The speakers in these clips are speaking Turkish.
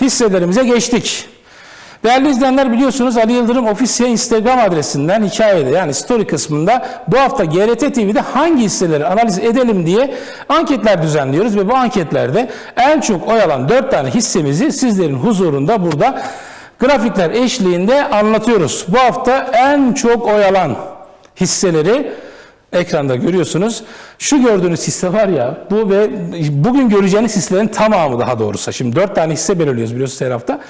hisselerimize geçtik. Değerli izleyenler biliyorsunuz Ali Yıldırım ofisye Instagram adresinden hikayede yani story kısmında bu hafta GRT TV'de hangi hisseleri analiz edelim diye anketler düzenliyoruz ve bu anketlerde en çok oy alan 4 tane hissemizi sizlerin huzurunda burada grafikler eşliğinde anlatıyoruz. Bu hafta en çok oy alan hisseleri ekranda görüyorsunuz. Şu gördüğünüz hisse var ya bu ve bugün göreceğiniz hisselerin tamamı daha doğrusu. Şimdi 4 tane hisse belirliyoruz biliyorsunuz her hafta.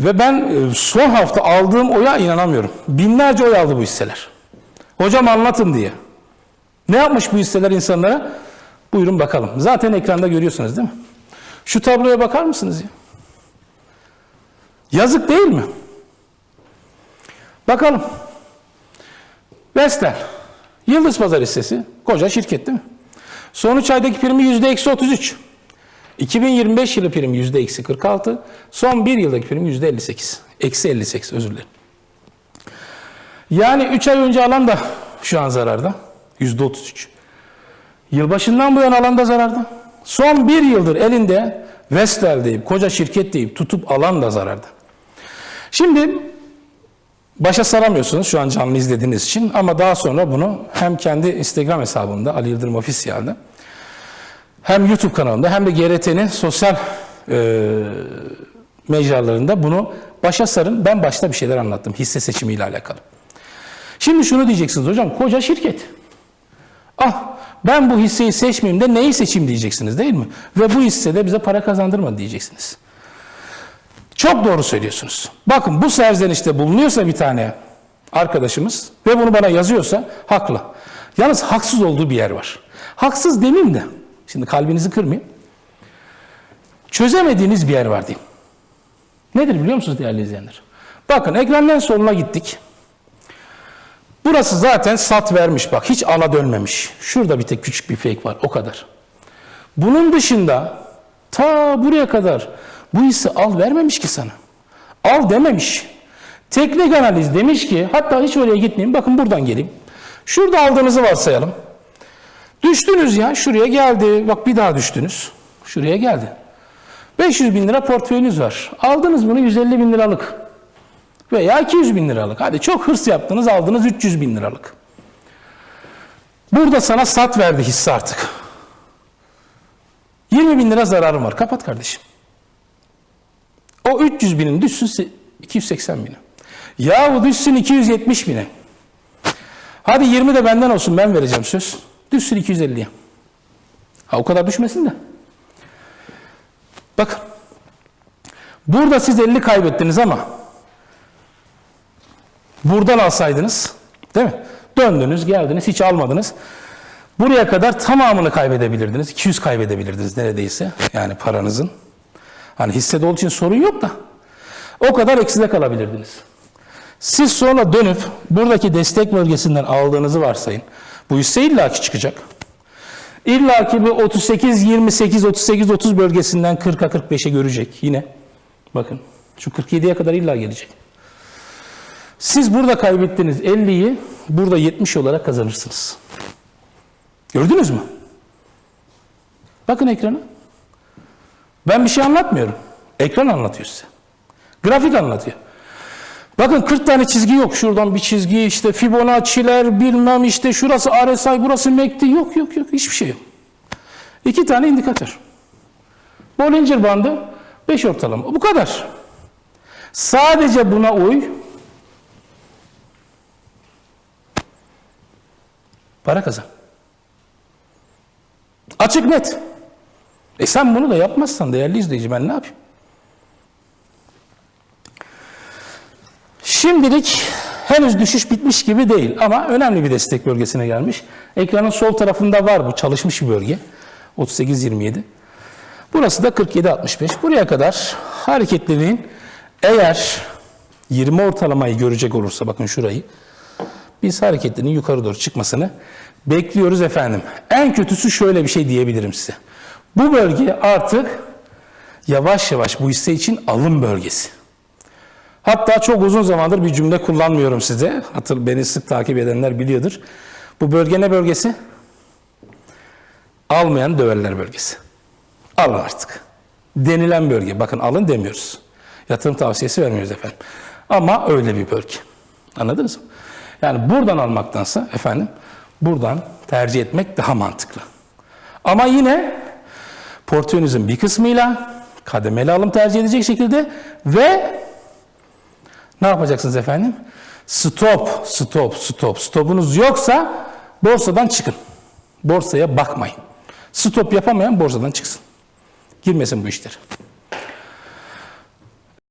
Ve ben e, son hafta aldığım oya inanamıyorum. Binlerce oy aldı bu hisseler. Hocam anlatın diye. Ne yapmış bu hisseler insanlara? Buyurun bakalım. Zaten ekranda görüyorsunuz değil mi? Şu tabloya bakar mısınız ya? Yazık değil mi? Bakalım. Vestel. Yıldız Pazar hissesi. Koca şirket değil mi? Son 3 aydaki primi yüzde eksi 33. 2025 yılı primi yüzde eksi 46. Son 1 yıldaki primi yüzde 58. Eksi 58 özür dilerim. Yani 3 ay önce alan da şu an zararda. Yüzde 33. Yılbaşından bu yana alan da zararda. Son bir yıldır elinde Vestel deyip, koca şirket deyip tutup alan da zararda. Şimdi başa saramıyorsunuz şu an canlı izlediğiniz için ama daha sonra bunu hem kendi Instagram hesabımda Ali Yıldırım Ofisiyal'da hem YouTube kanalında hem de GRT'nin sosyal e, mecralarında bunu başa sarın. Ben başta bir şeyler anlattım hisse seçimiyle alakalı. Şimdi şunu diyeceksiniz hocam koca şirket. Ah ben bu hisseyi seçmeyeyim de neyi seçeyim diyeceksiniz değil mi? Ve bu hissede bize para kazandırmadı diyeceksiniz. Çok doğru söylüyorsunuz. Bakın bu serzenişte bulunuyorsa bir tane arkadaşımız ve bunu bana yazıyorsa haklı. Yalnız haksız olduğu bir yer var. Haksız demeyeyim de şimdi kalbinizi kırmayayım. Çözemediğiniz bir yer var diyeyim. Nedir biliyor musunuz değerli izleyenler? Bakın ekranın en soluna gittik. Burası zaten sat vermiş bak hiç ala dönmemiş. Şurada bir tek küçük bir fake var o kadar. Bunun dışında ta buraya kadar bu hisse al vermemiş ki sana. Al dememiş. Teknik analiz demiş ki hatta hiç oraya gitmeyeyim bakın buradan geleyim. Şurada aldığınızı varsayalım. Düştünüz ya şuraya geldi bak bir daha düştünüz. Şuraya geldi. 500 bin lira portföyünüz var. Aldınız bunu 150 bin liralık veya 200 bin liralık. Hadi çok hırs yaptınız aldınız 300 bin liralık. Burada sana sat verdi hisse artık. 20 bin lira zararım var. Kapat kardeşim. O 300 binin düşsün 280 bine. Yahu düşsün 270 bine. Hadi 20 de benden olsun ben vereceğim söz. Düşsün 250'ye. Ha o kadar düşmesin de. Bakın. Burada siz 50 kaybettiniz ama buradan alsaydınız değil mi? Döndünüz geldiniz hiç almadınız. Buraya kadar tamamını kaybedebilirdiniz. 200 kaybedebilirdiniz neredeyse. Yani paranızın. Hani hissede olduğu için sorun yok da. O kadar ekside kalabilirdiniz. Siz sonra dönüp buradaki destek bölgesinden aldığınızı varsayın. Bu hisse illaki çıkacak. İlla ki bu 38, 28, 38, 30 bölgesinden 40'a 45'e görecek yine. Bakın şu 47'ye kadar illa gelecek. Siz burada kaybettiğiniz 50'yi burada 70 olarak kazanırsınız. Gördünüz mü? Bakın ekrana. Ben bir şey anlatmıyorum. Ekran anlatıyor size. Grafik anlatıyor. Bakın 40 tane çizgi yok. Şuradan bir çizgi işte Fibonacci'ler bilmem işte şurası RSI burası MACD yok yok yok hiçbir şey yok. İki tane indikatör. Bollinger bandı 5 ortalama. Bu kadar. Sadece buna uy. Para kazan. Açık net. E sen bunu da yapmazsan değerli izleyici ben ne yapayım? Şimdilik henüz düşüş bitmiş gibi değil ama önemli bir destek bölgesine gelmiş. Ekranın sol tarafında var bu çalışmış bir bölge. 38-27. Burası da 47-65. Buraya kadar hareketliliğin eğer 20 ortalamayı görecek olursa bakın şurayı biz hareketliliğin yukarı doğru çıkmasını bekliyoruz efendim. En kötüsü şöyle bir şey diyebilirim size. Bu bölge artık yavaş yavaş bu hisse için alım bölgesi. Hatta çok uzun zamandır bir cümle kullanmıyorum size. Hatır beni sık takip edenler biliyordur. Bu bölge ne bölgesi? Almayan döverler bölgesi. Alın artık. denilen bölge. Bakın alın demiyoruz. Yatırım tavsiyesi vermiyoruz efendim. Ama öyle bir bölge. Anladınız mı? Yani buradan almaktansa efendim buradan tercih etmek daha mantıklı. Ama yine portföyünüzün bir kısmıyla kademeli alım tercih edecek şekilde ve ne yapacaksınız efendim? Stop, stop, stop. Stopunuz yoksa borsadan çıkın. Borsaya bakmayın. Stop yapamayan borsadan çıksın. Girmesin bu işler.